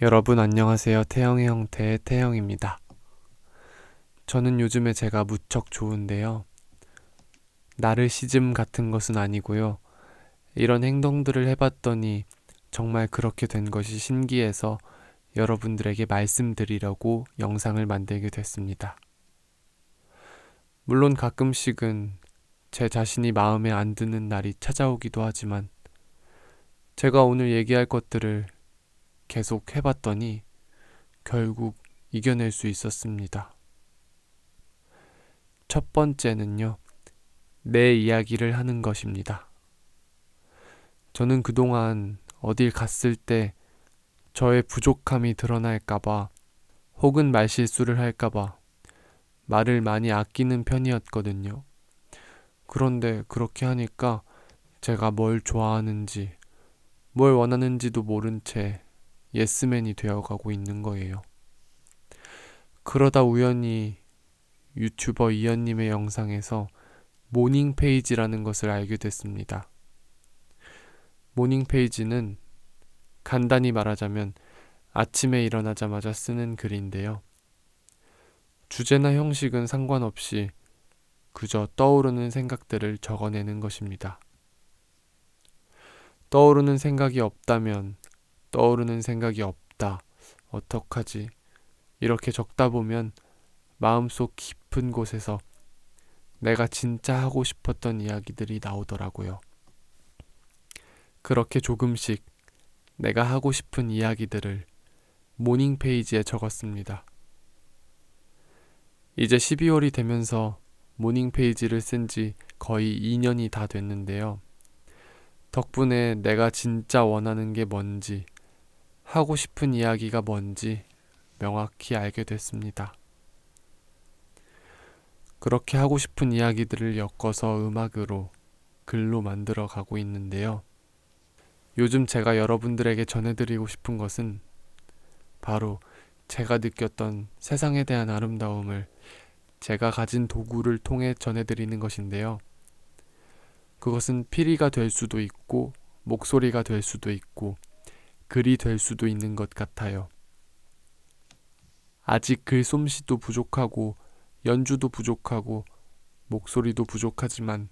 여러분 안녕하세요. 태영의 형태의 태영입니다. 저는 요즘에 제가 무척 좋은데요. 나르시즘 같은 것은 아니고요. 이런 행동들을 해봤더니 정말 그렇게 된 것이 신기해서 여러분들에게 말씀드리려고 영상을 만들게 됐습니다. 물론 가끔씩은 제 자신이 마음에 안 드는 날이 찾아오기도 하지만 제가 오늘 얘기할 것들을 계속 해봤더니 결국 이겨낼 수 있었습니다. 첫 번째는요, 내 이야기를 하는 것입니다. 저는 그동안 어딜 갔을 때 저의 부족함이 드러날까봐 혹은 말실수를 할까봐 말을 많이 아끼는 편이었거든요. 그런데 그렇게 하니까 제가 뭘 좋아하는지, 뭘 원하는지도 모른 채 예스맨이 되어가고 있는 거예요. 그러다 우연히 유튜버 이현님의 영상에서 모닝 페이지라는 것을 알게 됐습니다. 모닝 페이지는 간단히 말하자면 아침에 일어나자마자 쓰는 글인데요. 주제나 형식은 상관없이 그저 떠오르는 생각들을 적어내는 것입니다. 떠오르는 생각이 없다면 떠오르는 생각이 없다. 어떡하지? 이렇게 적다 보면 마음속 깊은 곳에서 내가 진짜 하고 싶었던 이야기들이 나오더라고요. 그렇게 조금씩 내가 하고 싶은 이야기들을 모닝 페이지에 적었습니다. 이제 12월이 되면서 모닝 페이지를 쓴 지 거의 2년이 다 됐는데요. 덕분에 내가 진짜 원하는 게 뭔지, 하고 싶은 이야기가 뭔지 명확히 알게 됐습니다. 그렇게 하고 싶은 이야기들을 엮어서 음악으로 글로 만들어 가고 있는데요. 요즘 제가 여러분들에게 전해드리고 싶은 것은 바로 제가 느꼈던 세상에 대한 아름다움을 제가 가진 도구를 통해 전해드리는 것인데요. 그것은 피리가 될 수도 있고, 목소리가 될 수도 있고, 글이 될 수도 있는 것 같아요. 아직 글 솜씨도 부족하고 연주도 부족하고 목소리도 부족하지만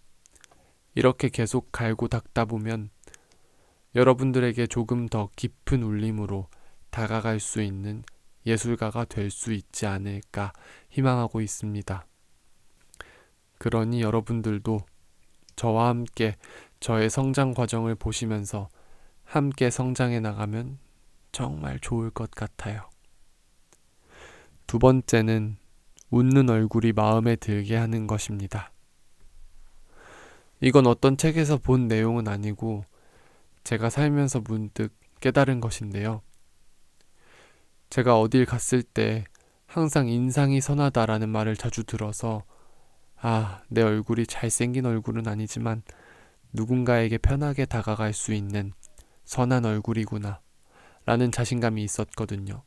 이렇게 계속 갈고 닦다 보면 여러분들에게 조금 더 깊은 울림으로 다가갈 수 있는 예술가가 될 수 있지 않을까 희망하고 있습니다. 그러니 여러분들도 저와 함께 저의 성장 과정을 보시면서 함께 성장해 나가면 정말 좋을 것 같아요. 두 번째는 웃는 얼굴이 마음에 들게 하는 것입니다. 이건 어떤 책에서 본 내용은 아니고 제가 살면서 문득 깨달은 것인데요. 제가 어딜 갔을 때 항상 인상이 선하다라는 말을 자주 들어서 아, 내 얼굴이 잘생긴 얼굴은 아니지만 누군가에게 편하게 다가갈 수 있는 선한 얼굴이구나. 라는 자신감이 있었거든요.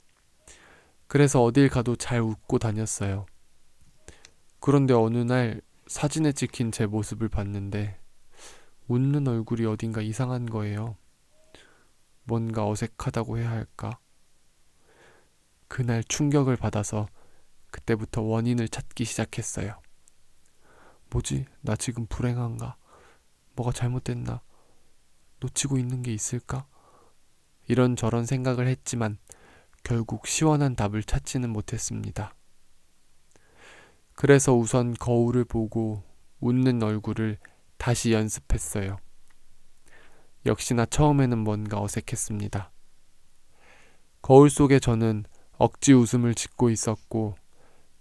그래서 어딜 가도 잘 웃고 다녔어요. 그런데 어느 날 사진에 찍힌 제 모습을 봤는데 웃는 얼굴이 어딘가 이상한 거예요. 뭔가 어색하다고 해야 할까? 그날 충격을 받아서 그때부터 원인을 찾기 시작했어요. 뭐지? 나 지금 불행한가? 뭐가 잘못됐나? 놓치고 있는 게 있을까? 이런저런 생각을 했지만 결국 시원한 답을 찾지는 못했습니다. 그래서 우선 거울을 보고 웃는 얼굴을 다시 연습했어요. 역시나 처음에는 뭔가 어색했습니다. 거울 속에 저는 억지 웃음을 짓고 있었고,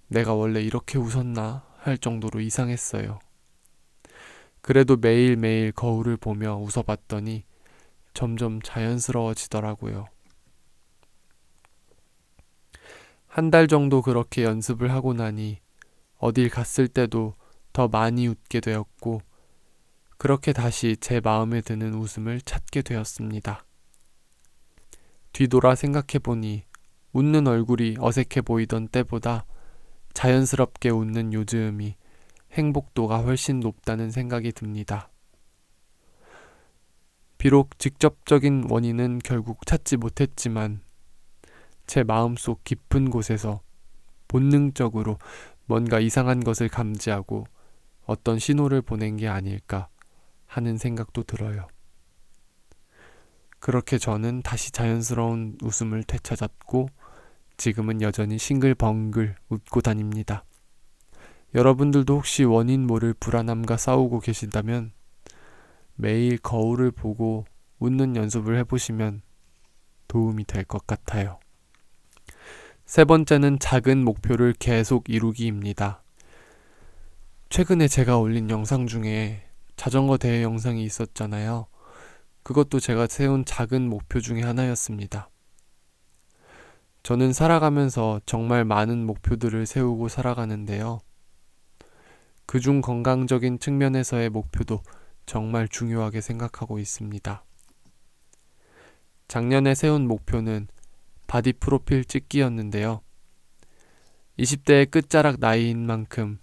내가 원래 이렇게 웃었나 할 정도로 이상했어요. 그래도 매일매일 거울을 보며 웃어봤더니 점점 자연스러워지더라고요. 한 달 정도 그렇게 연습을 하고 나니 어딜 갔을 때도 더 많이 웃게 되었고, 그렇게 다시 제 마음에 드는 웃음을 찾게 되었습니다. 뒤돌아 생각해보니 웃는 얼굴이 어색해 보이던 때보다 자연스럽게 웃는 요즘이 행복도가 훨씬 높다는 생각이 듭니다. 비록 직접적인 원인은 결국 찾지 못했지만 제 마음속 깊은 곳에서 본능적으로 뭔가 이상한 것을 감지하고 어떤 신호를 보낸 게 아닐까 하는 생각도 들어요. 그렇게 저는 다시 자연스러운 웃음을 되찾았고 지금은 여전히 싱글벙글 웃고 다닙니다. 여러분들도 혹시 원인 모를 불안함과 싸우고 계신다면 매일 거울을 보고 웃는 연습을 해보시면 도움이 될 것 같아요. 세 번째는 작은 목표를 계속 이루기입니다. 최근에 제가 올린 영상 중에 자전거 대회 영상이 있었잖아요. 그것도 제가 세운 작은 목표 중에 하나였습니다. 저는 살아가면서 정말 많은 목표들을 세우고 살아가는데요. 그중 건강적인 측면에서의 목표도 정말 중요하게 생각하고 있습니다. 작년에 세운 목표는 바디 프로필 찍기였는데요. 20대의 끝자락 나이인 만큼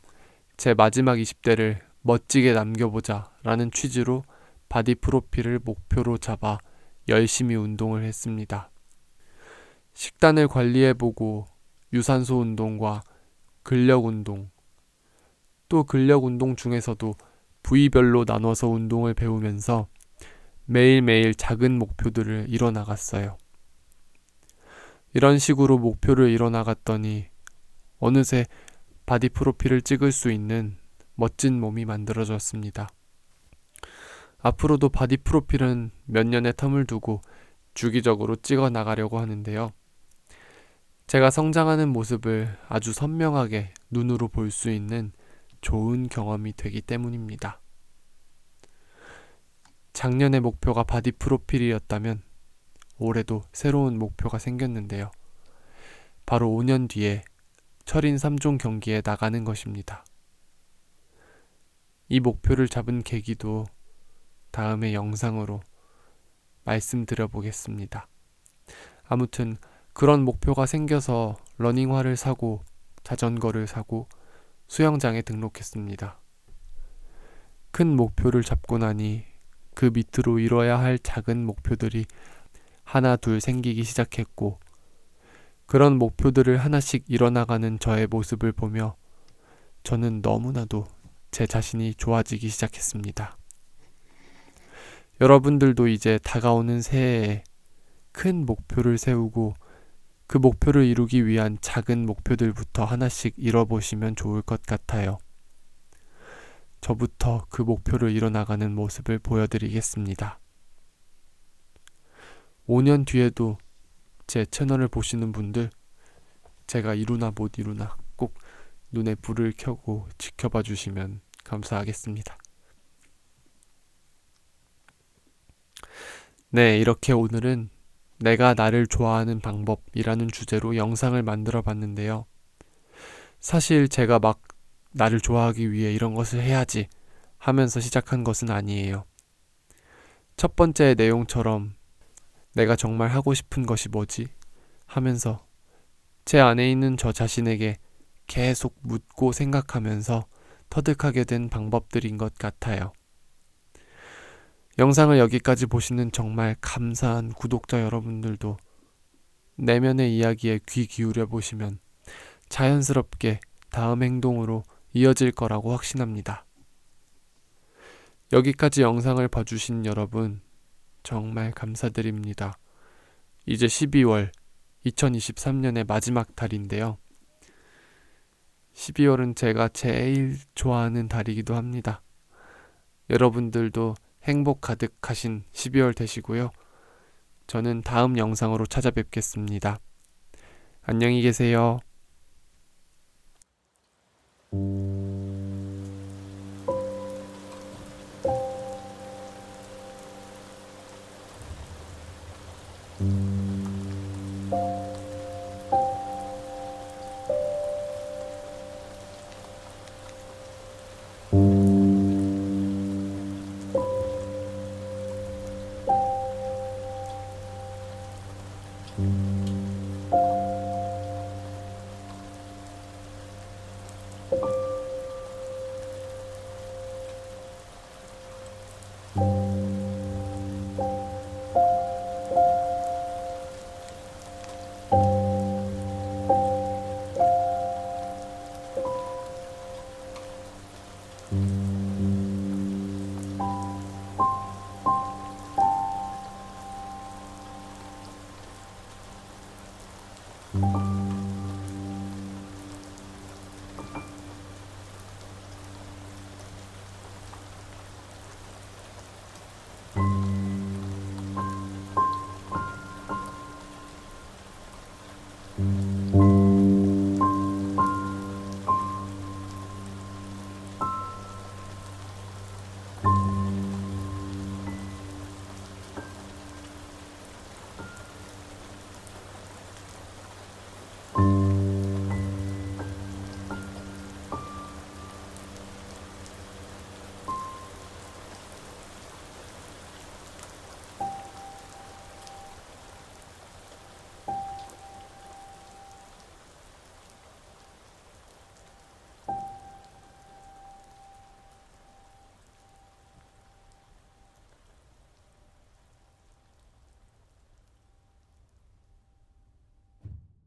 제 마지막 20대를 멋지게 남겨보자 라는 취지로 바디 프로필을 목표로 잡아 열심히 운동을 했습니다. 식단을 관리해보고 유산소 운동과 근력 운동, 또 근력 운동 중에서도 부위별로 나눠서 운동을 배우면서 매일매일 작은 목표들을 이뤄나갔어요. 이런 식으로 목표를 이뤄나갔더니 어느새 바디 프로필을 찍을 수 있는 멋진 몸이 만들어졌습니다. 앞으로도 바디 프로필은 몇 년의 텀을 두고 주기적으로 찍어 나가려고 하는데요. 제가 성장하는 모습을 아주 선명하게 눈으로 볼 수 있는 좋은 경험이 되기 때문입니다. 작년의 목표가 바디 프로필이었다면 올해도 새로운 목표가 생겼는데요. 바로 5년 뒤에 철인 3종 경기에 나가는 것입니다. 이 목표를 잡은 계기도 다음의 영상으로 말씀드려 보겠습니다. 아무튼 그런 목표가 생겨서 러닝화를 사고 자전거를 사고 수영장에 등록했습니다. 큰 목표를 잡고 나니 그 밑으로 이뤄야 할 작은 목표들이 하나 둘 생기기 시작했고 그런 목표들을 하나씩 이뤄나가는 저의 모습을 보며 저는 너무나도 제 자신이 좋아지기 시작했습니다. 여러분들도 이제 다가오는 새해에 큰 목표를 세우고 그 목표를 이루기 위한 작은 목표들부터 하나씩 이뤄보시면 좋을 것 같아요. 저부터 그 목표를 이뤄나가는 모습을 보여드리겠습니다. 5년 뒤에도 제 채널을 보시는 분들, 제가 이루나 못 이루나 꼭 눈에 불을 켜고 지켜봐 주시면 감사하겠습니다. 네, 이렇게 오늘은 내가 나를 좋아하는 방법이라는 주제로 영상을 만들어 봤는데요. 사실 제가 막 나를 좋아하기 위해 이런 것을 해야지 하면서 시작한 것은 아니에요. 첫 번째 내용처럼 내가 정말 하고 싶은 것이 뭐지? 하면서 제 안에 있는 저 자신에게 계속 묻고 생각하면서 터득하게 된 방법들인 것 같아요. 영상을 여기까지 보시는 정말 감사한 구독자 여러분들도 내면의 이야기에 귀 기울여 보시면 자연스럽게 다음 행동으로 이어질 거라고 확신합니다. 여기까지 영상을 봐주신 여러분 정말 감사드립니다. 이제 12월 2023년의 마지막 달인데요. 12월은 제가 제일 좋아하는 달이기도 합니다. 여러분들도 행복 가득하신 12월 되시고요. 저는 다음 영상으로 찾아뵙겠습니다. 안녕히 계세요. 아,